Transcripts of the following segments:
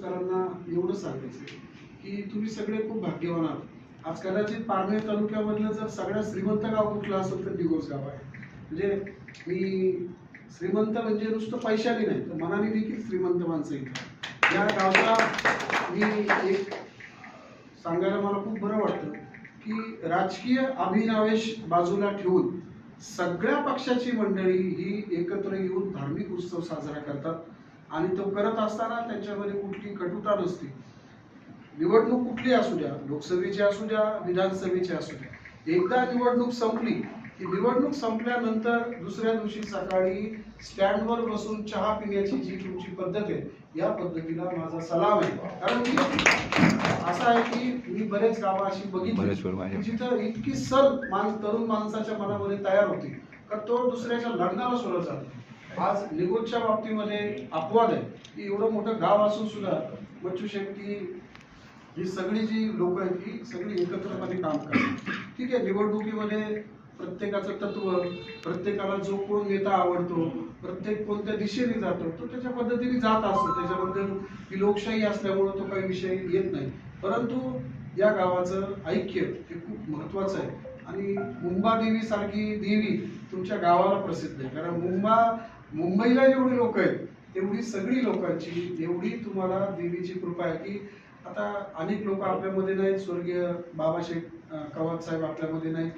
डिगोजकरांना एवढं सांगायचं की तुम्ही सगळे खूप भाग्यवान आहात. आज कदाचित पारनेर तालुक्यामधलं जर सगळ्यात श्रीमंत गाव कुठलं असेल तर डिगोज गाव आहे. म्हणजे मी श्रीमंत म्हणजे नुसतं पैशाने नाही तर मनाने देखील श्रीमंत माणसं इथं या गावचा मी एक सांगायला मला खूप बरं वाटतं की राजकीय अभिनावेश बाजूला ठेवून सगळ्या पक्षाची मंडळी ही एकत्र येऊन धार्मिक उत्सव साजरा करतात. आणि तो करत असताना त्यांच्यामध्ये कुठली कटुता नसते. निवडणूक कुठली असू द्या लोकसभेची असू द्या विधानसभेची असू द्या. एकदा निवडणूक संपली की निवडणूक संपल्यानंतर दुसऱ्या दिवशी सकाळी स्टँडवर बसून चहा पिण्याची जी तुमची पद्धत आहे या पद्धतीला माझा सलाम आहे. कारण मी असं आहे की मी बरेच गावं अशी बघितली. की जिथं इतकी सल मान तरुण माणसाच्या मनामध्ये तयार होती. तर तो दुसऱ्याच्या लग्नाला सुरुवात झाला. आज निगोजच्या बाबतीमध्ये अपवाद आहे. की एवढं मोठं गाव असून सुद्धा बच्चू शेट्टी ही सगळी जी लोक आहेत ही सगळी एकत्रपणे काम करतात. ठीक आहे निवडणुकीमध्ये प्रत्येकाचं तत्व प्रत्येकाला जो कोण नेता आवडतो प्रत्येक कोणत्या दिशेने जातो तो त्याच्या पद्धतीने जात असतो. त्याच्याबद्दल ही लोकशाही असल्यामुळं तो काही विषय येत नाही. परंतु या गावाचं ऐक्य हे खूप महत्वाचं आहे. आणि मुंबा सारखी देवी तुमच्या गावाला प्रसिद्ध आहे. कारण मुंबा मुंबईला जेवढी लोक आहेत तेवढी सगळी लोकांची एवढी तुम्हाला देवीची कृपा आहे की आता अनेक लोक आपल्यामध्ये नाहीत स्वर्गीय बाबाशेठ अं, कवात साहेब आपल्यामध्ये नाहीत.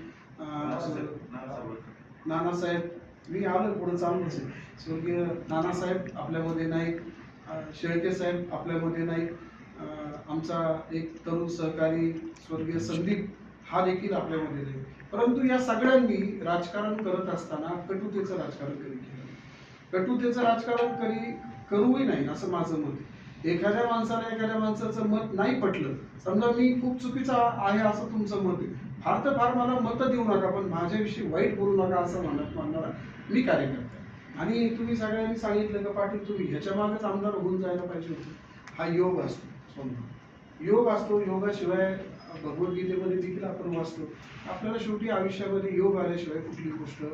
नानासाहेब मी आलो पुढे चालूच आहे स्वर्गीय नानासाहेब आपल्यामध्ये नाहीत शेळके साहेब आपल्यामध्ये नाहीत. आमचा एक तरुण सहकारी स्वर्गीय संदीप हा देखील आपल्यामध्ये नाही परंतु या सगळ्यांनी राजकारण करत असताना कटुतेचं राजकारण केलं कटुतेचं राजकारण कधी करूही नाही असं माझं मत आहे. एखाद्या माणसाला एखाद्या माणसाचं मत नाही पटलं समजा मी खूप चुकीचा आहे असं तुमचं मत आहे. फार तर फार मला मत देऊ नका पण माझ्याविषयी वाईट बोलू नका असं म्हणत म्हणणारा मी कार्यकर्ता आणि तुम्ही सगळ्यांनी सांगितलं का पाटील तुम्ही ह्याच्या मागेच आमदार होऊन जायला पाहिजे होतं. हा योग असतो समजा. योग असतो योगाशिवाय भगवद्गीतेमध्ये देखील आपण वाचतो. आपल्याला शेवटी आयुष्यामध्ये योग आल्याशिवाय कुठली गोष्ट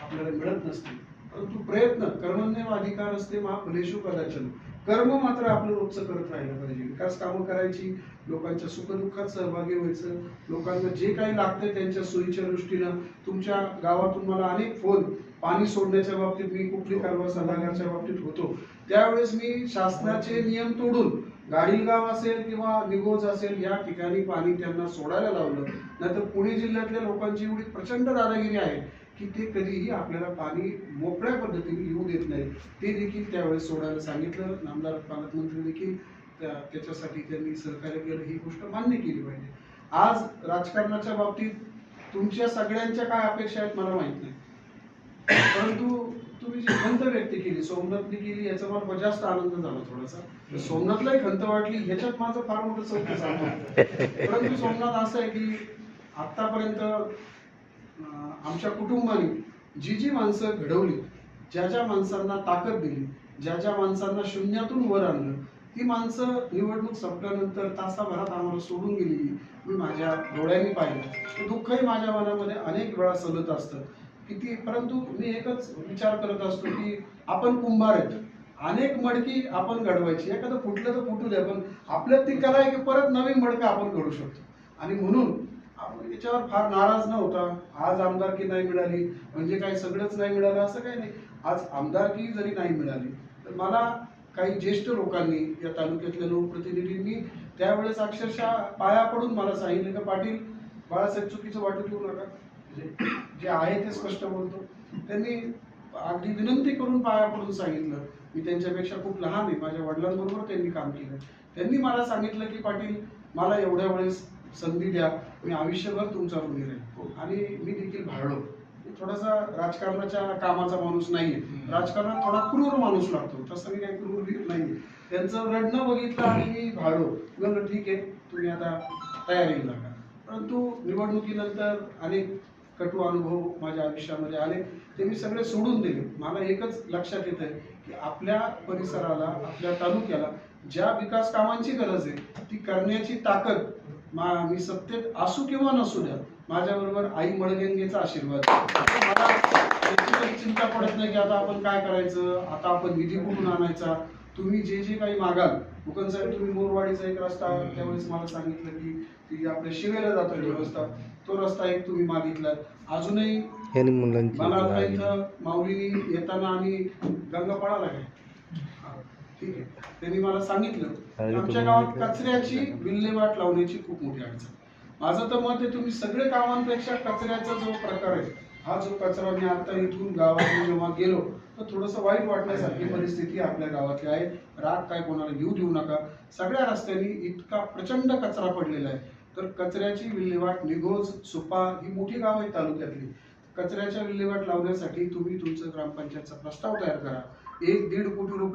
आपल्याला मिळत नसते. परंतु प्रयत्न कर्मण्यव अधिकार असते मा फलेशु कदाचन. कर्म मात्र आपलं रोजचं करत राहिलं पाहिजे. विकास कामं करायची लोकांच्या सुखदुःखात सहभागी व्हायचं लोकांना जे काही लागतंय त्यांच्या सोयीच्या दृष्टीनं. तुमच्या गावातून मला अनेक फोन पाणी सोडण्याच्या बाबतीत मी कुठली कारवा सल्लागारच्या बाबतीत होतो. त्यावेळेस मी शासनाचे नियम तोडून गाडीलगाव असेल किंवा निगोज असेल या ठिकाणी पाणी त्यांना सोडायला लावलं. नाहीतर पुणे जिल्ह्यातल्या लोकांची एवढी प्रचंड दादागिरी आहे. की ते कधीही आपल्याला पाणी मोकळ्या पद्धतीने येऊ देत नाही. ते देखील त्यावेळेस सोडायला सांगितलं. नामदार पालकमंत्री देखील त्या त्याच्यासाठी त्यांनी सहकार्य केलं. ही गोष्ट मान्य केली पाहिजे. आज राजकारणाच्या बाबतीत तुमच्या सगळ्यांच्या काय अपेक्षा आहेत मला माहीत नाही. परंतु तुम्ही जी खंत व्यक्त केली सोमनाथने केली याचा मला जास्त आनंद झाला थोडासा. सोमनाथलाही खंत वाटली ह्याच्यात माझं फार मोठं सौख्य सांगतो परंतु सोमनाथ असं आहे की आतापर्यंत आमच्या कुटुंबाने जी जी माणसं घडवली ज्या ज्या माणसांना ताकद दिली ज्या ज्या माणसांना शून्यातून वर आणलं ती माणसं निवडणूक संपल्यानंतर तासाभरात आम्हाला सोडून गेलेली मी माझ्या डोळ्यांनी पाहिलं. दुःखही माझ्या मनामध्ये अनेक वेळा सलत असतं. किती परंतु मी एकच विचार करत असतो की आपण कुंभार आहेत. अनेक मडकी आपण घडवायची. एखादं फुटलं तर फुटू द्या पण आपल्यात ती कला आहे की परत नवीन मडकं आपण घडू शकतो. आणि म्हणून आपण याच्यावर फार नाराज न होता आज आमदारकी नाही मिळाली म्हणजे काय सगळंच नाही मिळालं असं काही नाही. आज आमदारकी जरी नाही मिळाली तर मला काही ज्येष्ठ लोकांनी या तालुक्यातल्या लोकप्रतिनिधींनी त्यावेळेस अक्षरशः पाया पडून मला सांगितलं का पाटील बाळासाहेब चुकीचं वाटू देऊ नका. म्हणजे जे आहे ते स्पष्ट बोलतो. त्यांनी अगदी विनंती करून पाया पडून सांगितलं. मी त्यांच्यापेक्षा खूप लहान आहे माझ्या वडिलांबरोबर त्यांनी काम केलं. त्यांनी मला सांगितलं की पाटील मला एवढ्या वेळेस संधी द्या. मी आयुष्यभर तुमचा ऋणी राहील आणि मी देखील भाळलो. मी थोडासा राजकारणाच्या कामाचा माणूस नाहीये. राजकारणात थोडा क्रूर माणूस लागतो. तसं मी काही क्रूर नाहीये. त्यांचं रडणं बघितलं आणि मी भाळलो. म्हणलं ठीक आहे तुम्ही आता तयारीला लागा परंतु निवडणुकीनंतर अनेक कटू अनुभव माझ्या आयुष्यामध्ये आले. ते मी सगळे सोडून दिले. मला एकच लक्षात येत आहे की आपल्या परिसराला आपल्या तालुक्याला ज्या विकास कामांची गरज आहे ती करण्याची ताकद मा मी सत्तेत असू किंवा नसू द्या माझ्याबरोबर आई मळगेंगेचा आशीर्वाद. मला याची काही चिंता पडत नाही की आता आपण काय करायचं आता आपण निधी कुठून आणायचा तुम्ही जे जे काही मागाल मुकन साहेब तुम्ही मोरवाडीचा एक रस्ता त्यावेळेस मला सांगितलं की ती आपल्या शिवेला जातो रस्ता तो रस्ता एक तुम्ही मागितला अजूनही मला आता. इथं माऊलीनी येताना आणि गंगा पळाला काय ठीक आहे. त्यांनी मला सांगितलं आमच्या गावात? कचऱ्याची विल्हेवाट लावण्याची खूप मोठी अडचण माझं तर मत आहे तुम्ही सगळे कामांपेक्षा कचऱ्याचा जो प्रकार आहे हा जो कचरा मी आता इथून गावातून जेव्हा गेलो तर थोडंसं वाईट वाटण्यासारखी परिस्थिती आपल्या गावातली आहे. राग काय कोणाला घेऊ देऊ नका. सगळ्या रस्त्यांनी इतका प्रचंड कचरा पडलेला आहे. तर कचऱ्याची विल्हेवाट निघोज सुपा ही मोठी गाव आहेत तालुक्यातली. कचऱ्याच्या विल्हेवाट लावण्यासाठी तुम्ही तुमचं ग्रामपंचायतचा प्रस्ताव तयार करा. एक दीड कोटी रुपये